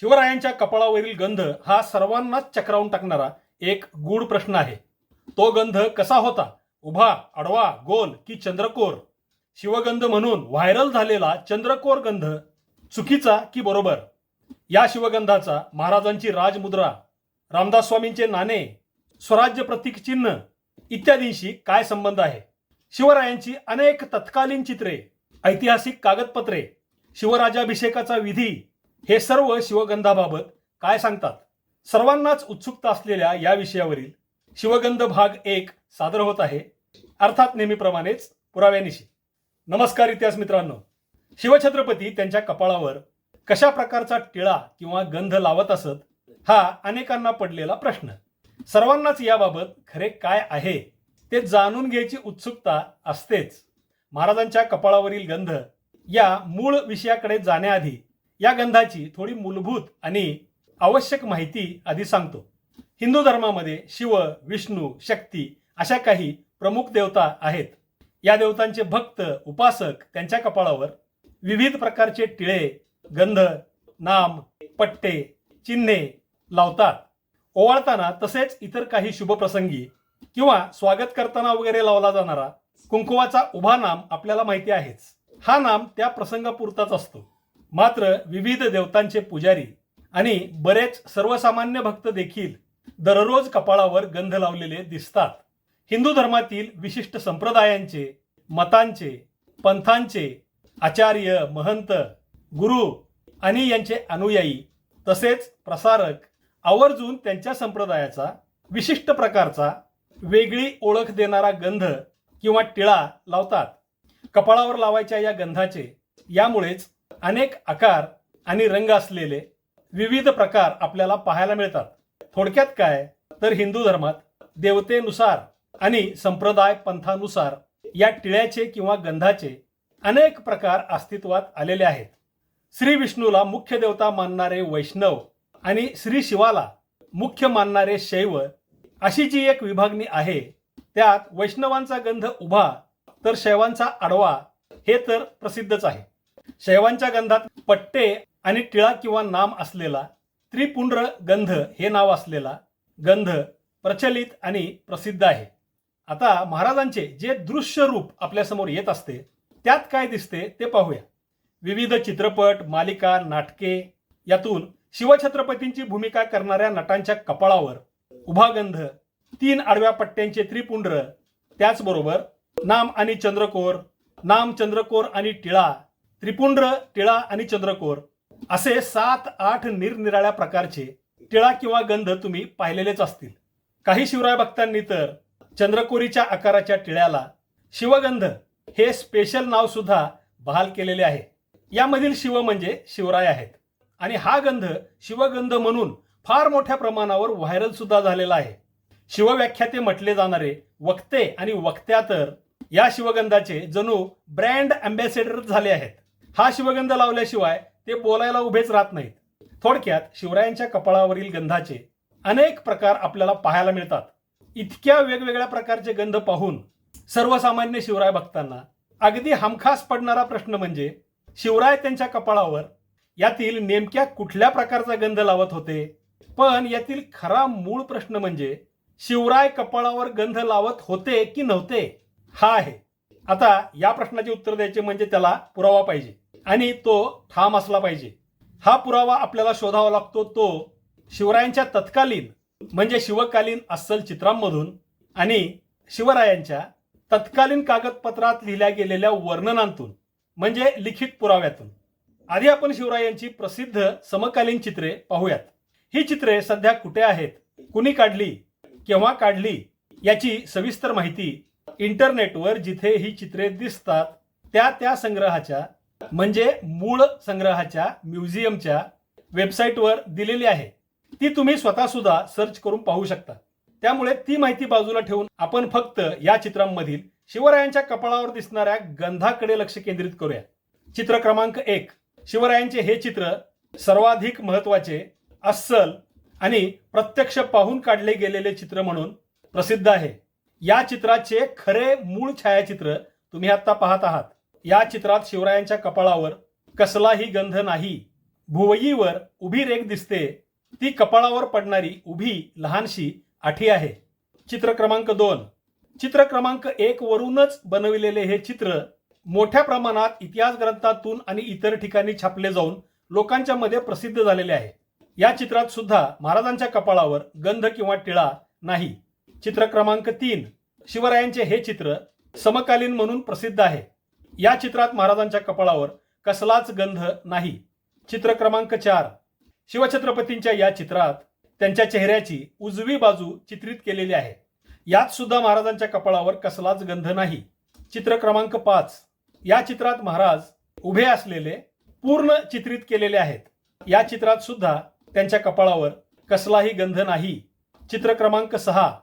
शिवरायांच्या कपाळावरील गंध हा सर्वांनाच चक्रावून टाकणारा एक गूढ प्रश्न आहे. तो गंध कसा होता? उभा अडवा गोल की चंद्रकोर? शिवगंध म्हणून व्हायरल झालेला चंद्रकोर गंध चुकीचा की बरोबर? या शिवगंधाचा महाराजांची राजमुद्रा रामदास स्वामींचे नाणे स्वराज्य प्रतीक चिन्ह इत्यादींशी काय संबंध आहे? शिवरायांची अनेक तत्कालीन चित्रे ऐतिहासिक कागदपत्रे शिवराजाभिषेकाचा विधी हे सर्व शिवगंधाबाबत काय सांगतात? सर्वांनाच उत्सुकता असलेल्या या विषयावरील शिवगंध भाग एक सादर होत आहे. अर्थात नेहमीप्रमाणेच पुराव्यानिशी. नमस्कार इतिहास मित्रांनो शिवछत्रपती त्यांच्या कपाळावर कशा प्रकारचा टिळा किंवा गंध लावत असत हा अनेकांना पडलेला प्रश्न. सर्वांनाच याबाबत खरे काय आहे ते जाणून घ्यायची उत्सुकता असतेच. महाराजांच्या कपाळावरील गंध या मूळ विषयाकडे जाण्याआधी या गंधाची थोडी मूलभूत आणि आवश्यक माहिती आधी सांगतो. हिंदू धर्मामध्ये शिव विष्णू शक्ती अशा काही प्रमुख देवता आहेत. या देवतांचे भक्त उपासक त्यांच्या कपाळावर विविध प्रकारचे टिळे गंध नाम पट्टे चिन्हे लावतात. ओवाळताना तसेच इतर काही शुभप्रसंगी किंवा स्वागत करताना वगैरे लावला जाणारा कुंकुवाचा उभा नाम आपल्याला माहिती आहेच. हा नाम त्या प्रसंगापुरताच असतो. मात्र विविध देवतांचे पुजारी आणि बरेच सर्वसामान्य भक्त देखील दररोज कपाळावर गंध लावलेले दिसतात. हिंदू धर्मातील विशिष्ट संप्रदायांचे मतांचे पंथांचे आचार्य महंत गुरु आणि यांचे अनुयायी तसेच प्रसारक आवर्जून त्यांच्या संप्रदायाचा विशिष्ट प्रकारचा वेगळी ओळख देणारा गंध किंवा टिळा लावतात. कपाळावर लावायच्या या गंधाचे यामुळेच अनेक आकार आणि रंग असलेले विविध प्रकार आपल्याला पाहायला मिळतात. थोडक्यात काय? तर हिंदू धर्मात देवतेनुसार आणि संप्रदाय पंथानुसार या टिळ्याचे किंवा गंधाचे अनेक प्रकार अस्तित्वात आलेले आहेत. श्री विष्णूला मुख्य देवता मानणारे वैष्णव आणि श्री शिवाला मुख्य मानणारे शैव अशी जी एक विभागणी आहे त्यात वैष्णवांचा गंध उभा तर शैवांचा आडवा हे तर प्रसिद्धच आहे. शैवांच्या गंधात पट्टे आणि टिळा किंवा नाम असलेला त्रिपुंड्र गंध हे नाव असलेला गंध प्रचलित आणि प्रसिद्ध आहे. आता महाराजांचे जे दृश्य रूप आपल्यासमोर येत असते त्यात काय दिसते ते पाहूया. विविध चित्रपट मालिका नाटके यातून शिवछत्रपतींची भूमिका करणाऱ्या नटांच्या कपाळावर उभा गंध तीन आडव्या पट्ट्यांचे त्रिपुंड्र त्याचबरोबर नाम आणि चंद्रकोर नाम चंद्रकोर आणि टिळा त्रिपुंड्र टिळा आणि चंद्रकोर असे सात आठ निरनिराळ्या प्रकारचे टिळा किंवा गंध तुम्ही पाहिलेलेच असतील. काही शिवराय भक्तांनी तर चंद्रकोरीच्या आकाराच्या टिळ्याला शिवगंध हे स्पेशल नाव सुद्धा बहाल केलेले आहे. यामधील शिव म्हणजे शिवराय आहेत. आणि हा गंध शिवगंध म्हणून फार मोठ्या प्रमाणावर व्हायरल सुद्धा झालेला आहे. शिवव्याख्याते म्हटले जाणारे वक्ते आणि वक्त्या तर या शिवगंधाचे जणू ब्रँड अँबॅसेडर झाले आहेत. हा शिवगंध लावल्याशिवाय ते बोलायला उभेच राहत नाहीत. थोडक्यात शिवरायांच्या कपाळावरील गंधाचे अनेक प्रकार आपल्याला पाहायला मिळतात. इतक्या वेगवेगळ्या प्रकारचे गंध पाहून सर्वसामान्य शिवराय भक्तांना अगदी हमखास पडणारा प्रश्न म्हणजे शिवराय त्यांच्या कपाळावर यातील नेमक्या कुठल्या प्रकारचा गंध लावत होते? पण यातील खरा मूळ प्रश्न म्हणजे शिवराय कपाळावर गंध लावत होते की नव्हते? हा आहे. आता या प्रश्नाचे उत्तर द्यायचे म्हणजे त्याला पुरावा पाहिजे. आणि तो ठाम असला पाहिजे. हा पुरावा आपल्याला शोधावा लागतो तो शिवरायांच्या तत्कालीन म्हणजे शिवकालीन अस्सल चित्रांमधून आणि शिवरायांच्या तत्कालीन कागदपत्रात लिहिल्या गेलेल्या वर्णनांतून म्हणजे लिखित पुराव्यातून. आधी आपण शिवरायांची प्रसिद्ध समकालीन चित्रे पाहूयात. ही चित्रे सध्या कुठे आहेत? कुणी काढली? केव्हा काढली? याची सविस्तर माहिती इंटरनेटवर जिथे ही चित्रे दिसतात त्या त्या संग्रहाच्या म्हणजे मूळ संग्रहाच्या म्युझियमच्या वेबसाईटवर दिलेली आहे. ती तुम्ही स्वतः सुद्धा सर्च करून पाहू शकता. त्यामुळे ती माहिती बाजूला ठेवून आपण फक्त या चित्रांमधील शिवरायांच्या कपाळावर दिसणाऱ्या गंधाकडे लक्ष केंद्रित करूया. चित्र क्रमांक एक. शिवरायांचे हे चित्र सर्वाधिक महत्त्वाचे अस्सल आणि प्रत्यक्ष पाहून काढले गेलेले चित्र म्हणून प्रसिद्ध आहे. या चित्राचे खरे मूळ छायाचित्र तुम्ही आता पाहत आहात. या चित्रात शिवरायांच्या कपाळावर कसलाही गंध नाही. भुवईवर उभी रेख दिसते. ती कपाळावर पडणारी उभी लहानशी आठी आहे. चित्र क्रमांक दोन. चित्र क्रमांक एक वरूनच बनविलेले हे चित्र मोठ्या प्रमाणात इतिहास ग्रंथातून आणि इतर ठिकाणी छापले जाऊन लोकांच्या मध्ये प्रसिद्ध झालेले आहे. या चित्रात सुद्धा महाराजांच्या कपाळावर गंध किंवा टिळा नाही. चित्र क्रमांक तीन. शिवरायांचे हे चित्र समकालीन म्हणून प्रसिद्ध आहे. या चित्रात महाराजांच्या कपाळावर कसलाच गंध नाही. चित्र क्रमांक चार. शिवछत्रपतींच्या या चित्रात त्यांच्या चेहऱ्याची उजवी बाजू चित्रित केलेली आहे. यात सुद्धा महाराजांच्या कपाळावर कसलाच गंध नाही. चित्र क्रमांक पाच. या चित्रात महाराज उभे असलेले पूर्ण चित्रित केलेले आहेत. या चित्रात सुद्धा त्यांच्या कपाळावर कसलाही गंध नाही. चित्र क्रमांक सहा.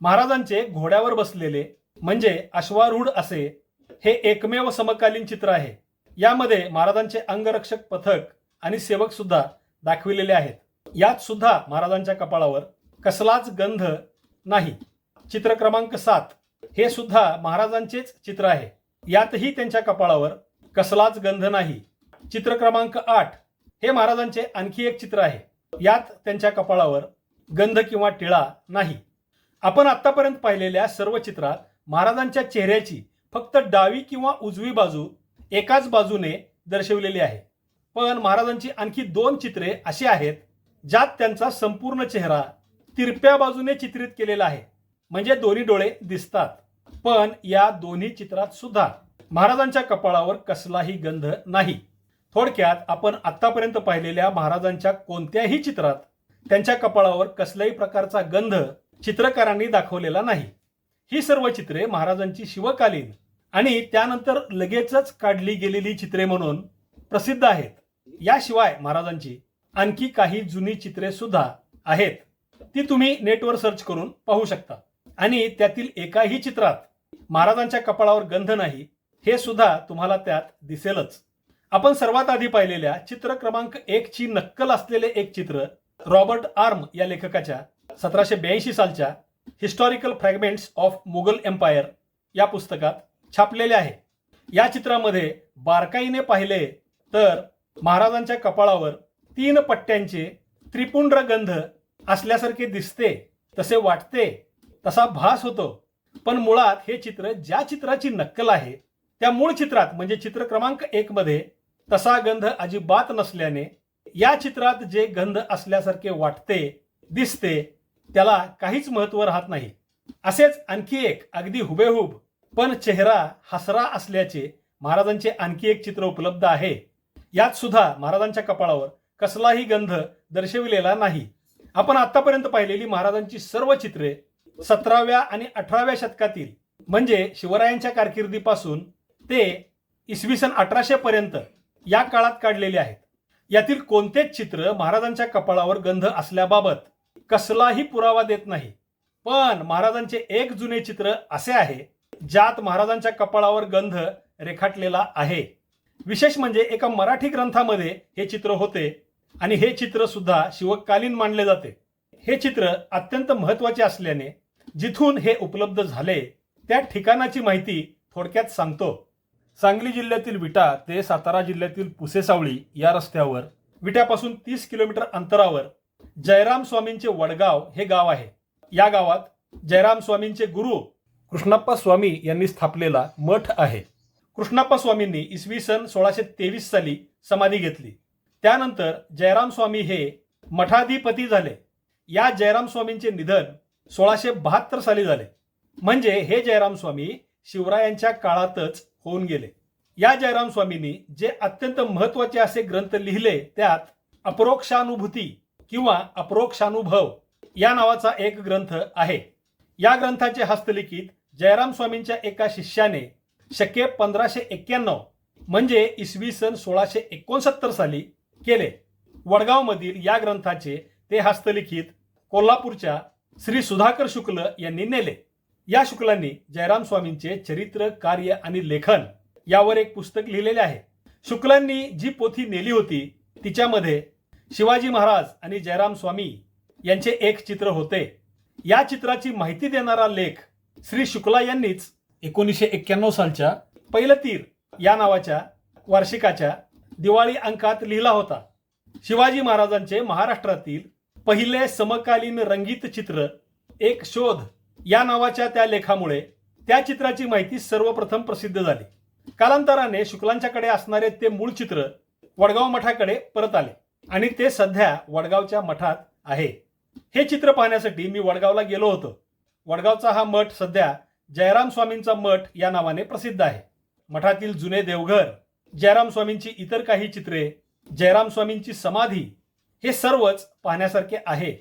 महाराजांचे घोड्यावर बसलेले म्हणजे अश्वारूढ असे हे एकमेव समकालीन चित्र आहे. यामध्ये महाराजांचे अंगरक्षक पथक आणि सेवक सुद्धा दाखविलेले आहेत. यात सुद्धा महाराजांच्या कपाळावर कसलाच गंध नाही. चित्र क्रमांक सात हे सुद्धा महाराजांचेच चित्र आहे. यातही त्यांच्या कपाळावर कसलाच गंध नाही. चित्र क्रमांक आठ हे महाराजांचे आणखी एक चित्र आहे. यात त्यांच्या कपाळावर गंध किंवा टिळा नाही. आपण आतापर्यंत पाहिलेल्या सर्व चित्रात महाराजांच्या चेहऱ्याची फक्त डावी किंवा उजवी बाजू एकाच बाजूने दर्शवलेली आहे. पण महाराजांची आणखी दोन चित्रे अशी आहेत ज्यात त्यांचा संपूर्ण चेहरा तिरप्या बाजूने चित्रित केलेला आहे. म्हणजे दोन्ही डोळे दिसतात. पण या दोन्ही चित्रात सुद्धा महाराजांच्या कपाळावर कसलाही गंध नाही. थोडक्यात आपण आतापर्यंत पाहिलेल्या महाराजांच्या कोणत्याही चित्रात त्यांच्या कपाळावर कसल्याही प्रकारचा गंध चित्रकारांनी दाखवलेला नाही. ही सर्व चित्रे महाराजांची शिवकालीन आणि त्यानंतर लगेचच काढली गेलेली चित्रे म्हणून प्रसिद्ध आहेत. याशिवाय महाराजांची आणखी काही जुनी चित्रे सुद्धा आहेत. ती तुम्ही नेटवर सर्च करून पाहू शकता. आणि त्यातील एकाही चित्रात महाराजांच्या कपाळावर गंध नाही हे सुद्धा तुम्हाला त्यात दिसेलच. आपण सर्वात आधी पाहिलेल्या चित्र क्रमांक एक ची नक्कल असलेले एक चित्र रॉबर्ट आर्म या लेखकाच्या सतराशे ब्याऐंशी सालच्या historical fragments of Mughal empire या पुस्तकात छापलेले आहे. या चित्रामध्ये बारकाईने पाहिले तर महाराजांच्या कपाळावर तीन पट्ट्यांचे त्रिपुंड्र गंध असल्यासारखे दिसते तसे वाटते तसा भास होतो. पण मुळात हे चित्र ज्या चित्राची नक्कल आहे त्या मूळ चित्रात म्हणजे चित्र क्रमांक एक मध्ये तसा गंध अजिबात नसल्याने या चित्रात जे गंध असल्यासारखे वाटते दिसते त्याला काहीच महत्त्व राहत नाही. असेच आणखी एक अगदी हुबेहूब पण चेहरा हसरा असल्याचे महाराजांचे आणखी एक चित्र उपलब्ध आहे. यात सुद्धा महाराजांच्या कपाळावर कसलाही गंध दर्शविलेला नाही. आपण आतापर्यंत पाहिलेली महाराजांची सर्व चित्रे सतराव्या आणि अठराव्या शतकातील म्हणजे शिवरायांच्या कारकिर्दीपासून ते इसवी सन अठराशे पर्यंत या काळात काढलेले आहेत. यातील कोणतेच चित्र महाराजांच्या कपाळावर गंध असल्याबाबत कसलाही पुरावा देत नाही. पण महाराजांचे एक जुने चित्र असे आहे ज्यात महाराजांच्या कपाळावर गंध रेखाटलेला आहे. विशेष म्हणजे एका मराठी ग्रंथामध्ये हे चित्र होते आणि हे चित्र सुद्धा शिवकालीन मानले जाते. हे चित्र अत्यंत महत्त्वाचे असल्याने जिथून हे उपलब्ध झाले त्या ठिकाणाची माहिती थोडक्यात सांगतो. सांगली जिल्ह्यातील विटा ते सातारा जिल्ह्यातील पुसेसावळी या रस्त्यावर विट्यापासून तीस किलोमीटर अंतरावर जयराम स्वामींचे वडगाव हे गाव आहे. या गावात जयराम स्वामींचे गुरु कृष्णाप्पा स्वामी यांनी स्थापलेला मठ आहे. कृष्णाप्पा स्वामींनी इसवी सन सोळाशे तेवीस साली समाधी घेतली. त्यानंतर जयराम स्वामी हे मठाधिपती झाले. या जयराम स्वामींचे निधन सोळाशे बहात्तर साली झाले. म्हणजे हे जयराम स्वामी शिवरायांच्या काळातच होऊन गेले. या जयराम स्वामींनी जे अत्यंत महत्त्वाचे असे ग्रंथ लिहिले त्यात अप्रोक्षानुभूती किंवा अप्रोक्षानुभव या नावाचा एक ग्रंथ आहे. या ग्रंथाचे हस्तलिखित जयराम स्वामींच्या एका शिष्याने शके पंधराशे एक्क्याण्णव म्हणजे इसवी सन सोळाशे एकोणसत्तर साली केले. वडगावमधील या ग्रंथाचे ते हस्तलिखित कोल्हापूरच्या श्री सुधाकर शुक्ल यांनी नेले. या शुक्लांनी जयराम स्वामींचे चरित्र कार्य आणि लेखन यावर एक पुस्तक लिहिलेले आहे. शुक्लांनी जी पोथी नेली होती तिच्यामध्ये शिवाजी महाराज आणि जयराम स्वामी यांचे एक चित्र होते. या चित्राची माहिती देणारा लेख श्री शुक्ला यांनीच एकोणीसशे एक्क्याण्णव सालच्या पहिलं तीर या नावाच्या वार्षिकाच्या दिवाळी अंकात लिहिला होता. शिवाजी महाराजांचे महाराष्ट्रातील पहिले समकालीन रंगीत चित्र एक शोध या नावाच्या त्या लेखामुळे त्या चित्राची माहिती सर्वप्रथम प्रसिद्ध झाली. कालांतराने शुक्लांच्याकडे असणारे ते मूळ चित्र वडगाव मठाकडे परत आले आणि ते सध्या वडगावच्या मठात आहे. हे चित्र पाहण्यासाठी मी वडगावला गेलो होतो. वडगावचा हा मठ सध्या जयराम स्वामींचा मठ या नावाने प्रसिद्ध आहे. मठातील जुने देवघर जयराम स्वामींची इतर काही चित्रे जयराम स्वामींची समाधी हे सर्वच पाहण्यासारखे आहे.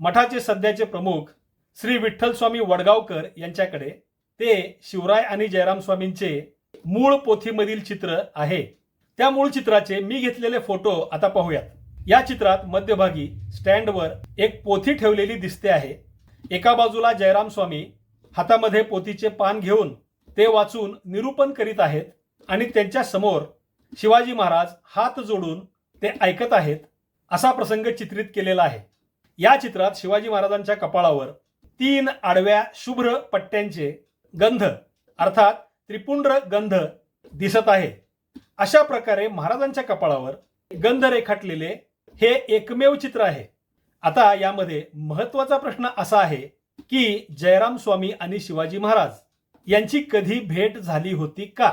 मठाचे सध्याचे प्रमुख श्री विठ्ठल स्वामी वडगावकर यांच्याकडे ते शिवराय आणि जयराम स्वामींचे मूळ पोथीमधील चित्र आहे. त्या मूळ चित्राचे मी घेतलेले फोटो आता पाहूयात. या चित्रात मध्यभागी स्टँडवर एक पोथी ठेवलेली दिसते आहे. एका बाजूला जयराम स्वामी हातामध्ये पोथीचे पान घेऊन ते वाचून निरूपण करीत आहेत आणि त्यांच्यासमोर शिवाजी महाराज हात जोडून ते ऐकत आहेत असा प्रसंग चित्रित केलेला आहे. या चित्रात शिवाजी महाराजांच्या कपाळावर तीन आडव्या शुभ्र पट्ट्यांचे गंध अर्थात त्रिपुंड्र गंध दिसत आहे. अशा प्रकारे महाराजांच्या कपाळावर गंध रेखाटलेले हे एकमेव चित्र आहे. आता यामध्ये महत्त्वाचा प्रश्न असा आहे की जयराम स्वामी आणि शिवाजी महाराज यांची कधी भेट झाली होती का?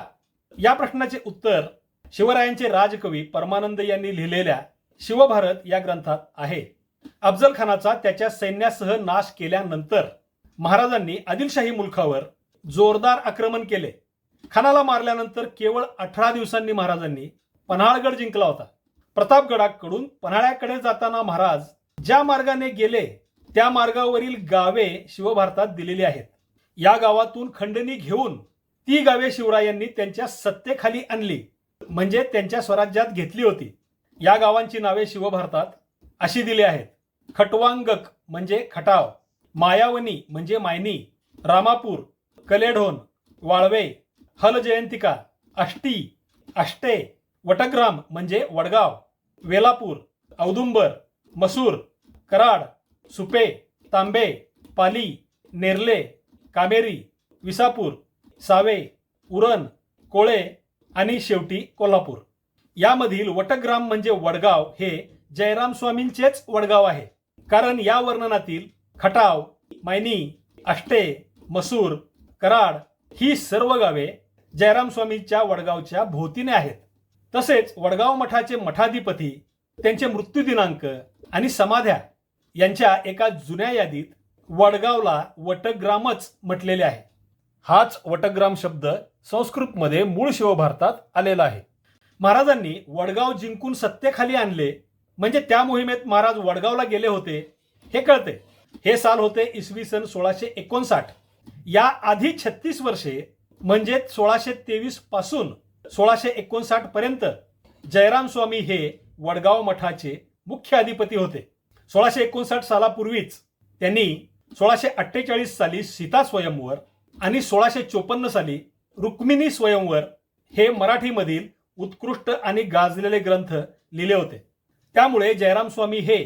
या प्रश्नाचे उत्तर शिवरायांचे राजकवी परमानंद यांनी लिहिलेल्या शिवभारत या ग्रंथात आहे. अफजल खानाचा त्याच्या सैन्यासह नाश केल्यानंतर महाराजांनी आदिलशाही मुलखावर जोरदार आक्रमण केले. खानाला मारल्यानंतर केवळ अठरा दिवसांनी महाराजांनी पन्हाळगड जिंकला होता. प्रतापगडाकडून पन्हाळ्याकडे जाताना महाराज ज्या मार्गाने गेले त्या मार्गावरील गावे शिवभारतात दिलेली आहेत. या गावातून खंडणी घेऊन ती गावे शिवरायांनी त्यांच्या सत्तेखाली आणली म्हणजे त्यांच्या स्वराज्यात घेतली होती. या गावांची नावे शिवभारतात अशी दिली आहेत. खटवांगक म्हणजे खटाव मायावनी म्हणजे मायनी रामापूर कलेढोन वाळवे हलजयंतिका अष्टी अष्टे वटग्राम म्हणजे वडगाव वेलापूर औदुंबर मसूर कराड सुपे तांबे पाली नेरले कामेरी विसापूर सावे उरण कोळे आणि शेवटी कोल्हापूर. यामधील वटग्राम म्हणजे वडगाव हे जयराम स्वामींचेच वडगाव आहे. कारण या वर्णनातील खटाव मायनी आष्टे मसूर कराड ही सर्व गावे जयराम स्वामींच्या वडगावच्या भोवतीने आहेत. तसेच वडगाव मठाचे मठाधिपती त्यांचे मृत्यू दिनांक आणि समाध्या यांच्या एका जुन्या यादीत वडगावला वटग्रामच म्हटलेले आहे. हाच वटग्राम शब्द संस्कृतमध्ये मूळ शिवभारतात आलेला आहे. महाराजांनी वडगाव जिंकून सत्तेखाली आणले म्हणजे त्या मोहिमेत महाराज वडगावला गेले होते हे कळते. हे साल होते इसवी सन सोळाशे एकोणसाठ. या आधी छत्तीस वर्षे म्हणजे सोळाशे तेवीसपासून सोळाशे एकोणसाठ पर्यंत जयराम स्वामी हे वडगाव मठाचे मुख्य अधिपती होते. सोळाशे एकोणसाठ सालापूर्वीच त्यांनी सोळाशे अठ्ठेचाळीस साली सीता स्वयंवर आणि सोळाशे चोपन्न साली रुक्मिणी स्वयंवर हे मराठीमधील उत्कृष्ट आणि गाजलेले ग्रंथ लिहिले होते. त्यामुळे जयराम स्वामी हे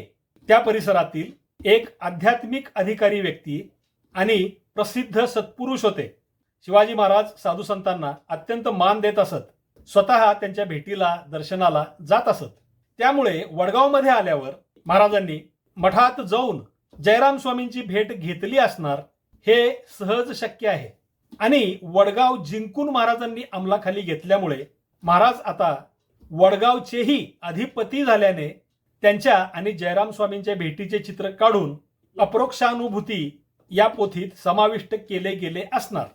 त्या परिसरातील एक आध्यात्मिक अधिकारी व्यक्ती आणि प्रसिद्ध सत्पुरुष होते. शिवाजी महाराज साधू संतांना अत्यंत मान देत असत. स्वतः त्यांच्या भेटीला दर्शनाला जात असत. त्यामुळे वडगावमध्ये आल्यावर महाराजांनी मठात जाऊन जयराम स्वामींची भेट घेतली असणार हे सहज शक्य आहे. आणि वडगाव जिंकून महाराजांनी अंमलाखाली घेतल्यामुळे महाराज आता वडगावचेही अधिपती झाल्याने त्यांच्या आणि जयराम स्वामींच्या भेटीचे चित्र काढून अप्रोक्षानुभूती या पोथीत समाविष्ट केले गेले असणार.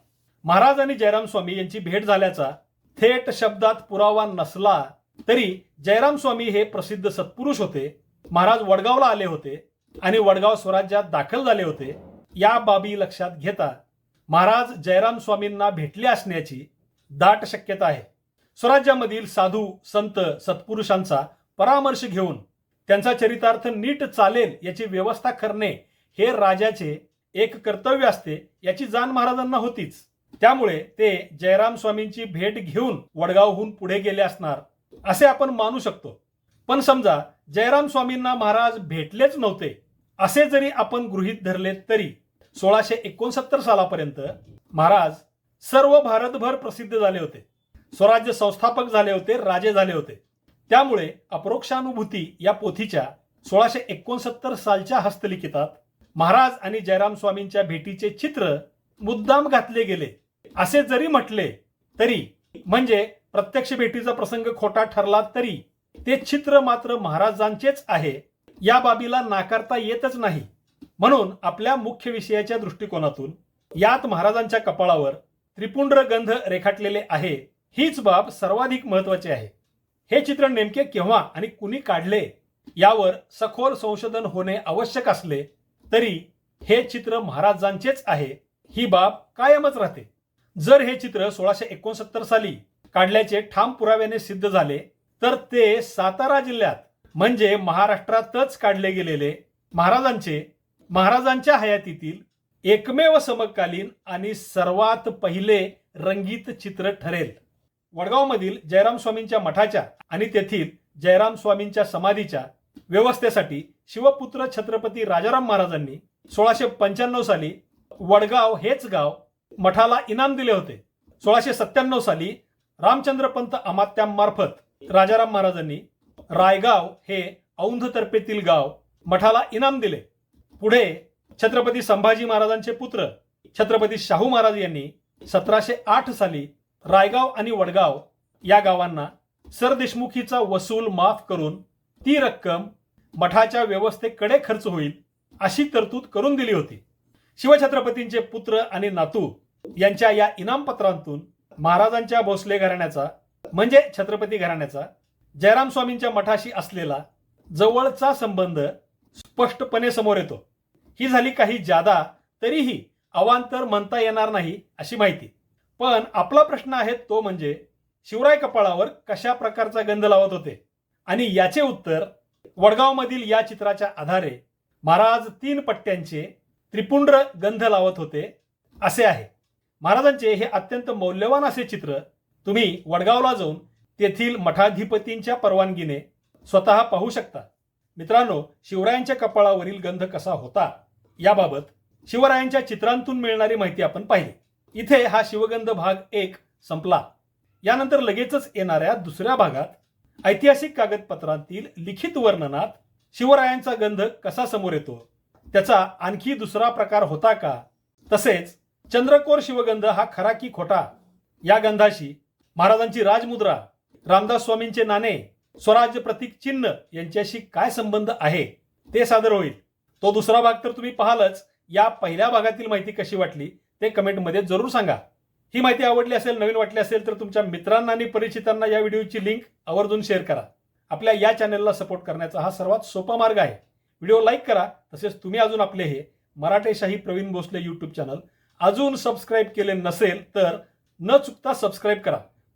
महाराज आणि जयराम स्वामी यांची भेट झाल्याचा थेट शब्दात पुरावा नसला तरी जयराम स्वामी हे प्रसिद्ध सत्पुरुष होते. महाराज वडगावला आले होते आणि वडगाव स्वराज्यात दाखल झाले होते या बाबी लक्षात घेता महाराज जयराम स्वामींना भेटले असण्याची दाट शक्यता आहे. स्वराज्यामधील साधू संत सत्पुरुषांचा परामर्श घेऊन त्यांचा चरितार्थ नीट चालेल याची व्यवस्था करणे हे राजाचे एक कर्तव्य असते याची जाण महाराजांना होतीच. त्यामुळे ते जयराम स्वामींची भेट घेऊन वडगावहून पुढे गेले असणार असे आपण मानू शकतो. पण समजा जयराम स्वामींना महाराज भेटलेच नव्हते असे जरी आपण गृहीत धरले तरी सोळाशे एकोणसत्तर सालापर्यंत महाराज सर्व भारतभर प्रसिद्ध झाले होते. स्वराज्य संस्थापक झाले होते राजे झाले होते. त्यामुळे अप्रोक्षानुभूती या पोथीच्या सोळाशे एकोणसत्तर सालच्या हस्तलिखितात महाराज आणि जयराम स्वामींच्या भेटीचे चित्र मुद्दाम घातले गेले. असे जरी म्हटले तरी म्हणजे प्रत्यक्ष भेटीचा प्रसंग खोटा ठरला तरी ते चित्र मात्र महाराजांचेच आहे. या बाबीला नाकारता येतच नाही. म्हणून आपल्या मुख्य विषयाच्या दृष्टिकोनातून यात महाराजांच्या कपाळावर त्रिपुंड्र गंध रेखाटलेले आहे. हीच बाब सर्वाधिक महत्वाची आहे. हे चित्र नेमके केव्हा आणि कुणी काढले? यावर सखोल संशोधन होणे आवश्यक असले तरी हे चित्र महाराजांचेच आहे. ही बाब कायमच राहते. जर हे चित्र सोळाशे एकोणसत्तर साली काढल्याचे ठाम पुराव्याने सिद्ध झाले तर ते सातारा जिल्ह्यात म्हणजे महाराष्ट्रातच काढले गेलेले महाराजांचे महाराजांच्या हयातीतील एकमेव समकालीन आणि सर्वात पहिले रंगीत चित्र ठरेल. वडगावमधील जयराम स्वामींच्या मठाच्या आणि तेथील जयराम स्वामींच्या समाधीच्या व्यवस्थेसाठी शिवपुत्र छत्रपती राजाराम महाराजांनी सोळाशे पंच्याण्णव साली वडगाव हेच गाव मठाला इनाम दिले होते. सोळाशे सत्त्याण्णव साली रामचंद्रपंत अमात्यांमार्फत राजाराम महाराजांनी रायगाव हे औंध तर्फेतील गाव मठाला इनाम दिले. पुढे छत्रपती संभाजी महाराजांचे पुत्र छत्रपती शाहू महाराज यांनी सतराशे आठ साली रायगाव आणि वडगाव या गावांना सरदेशमुखीचा वसूल माफ करून ती रक्कम मठाच्या व्यवस्थेकडे खर्च होईल अशी तरतूद करून दिली होती. शिवछत्रपतींचे पुत्र आणि नातू यांच्या या इनामपत्रांतून महाराजांच्या भोसले घराण्याचा म्हणजे छत्रपती घराण्याचा जयराम स्वामींच्या मठाशी असलेला जवळचा संबंध स्पष्टपणे समोर येतो. ही झाली काही जादा तरीही अवांतर म्हणता येणार नाही अशी माहिती. पण आपला प्रश्न आहे तो म्हणजे शिवराय कपाळावर कशा प्रकारचा गंध लावत होते? आणि याचे उत्तर वडगावमधील या चित्राच्या आधारे महाराज तीन पट्ट्यांचे त्रिपुंड्र गंध लावत होते असे आहे. महाराजांचे हे अत्यंत मौल्यवान असे चित्र तुम्ही वडगावला जाऊन तेथील मठाधिपतींच्या परवानगीने स्वतः पाहू शकता. मित्रांनो शिवरायांच्या कपाळावरील गंध कसा होता याबाबत शिवरायांच्या चित्रांतून मिळणारी माहिती आपण पाहिली. इथे हा शिवगंध भाग एक संपला. यानंतर लगेचच येणाऱ्या दुसऱ्या भागात ऐतिहासिक कागदपत्रांतील लिखित वर्णनात शिवरायांचा गंध कसा समोर येतो त्याचा आणखी दुसरा प्रकार होता का? तसेच चंद्रकोर शिवगंध हा खरा की खोटा या गंधाशी महाराजांची राजमुद्रा रामदास स्वामींचे नाणे स्वराज्य प्रतीक चिन्ह यांच्याशी काय संबंध आहे ते सादर होईल. तो दुसरा भाग तर तुम्ही पाहालच. या पहिल्या भागातील माहिती कशी वाटली ते कमेंटमध्ये जरूर सांगा. ही माहिती आवडली असेल नवीन वाटली असेल तर तुमच्या मित्रांना आणि परिचितांना या व्हिडिओची लिंक आवर्जून शेअर करा. आपल्या या चॅनलला सपोर्ट करण्याचा हा सर्वात सोपा मार्ग आहे. व्हिडिओ लाईक करा तसेच तुम्ही अजून आपले हे मराठेशाही प्रवीण भोसले यूट्यूब चॅनल अजून सबस्क्राईब केले नसेल तर न चुकता सबस्क्राईब करा.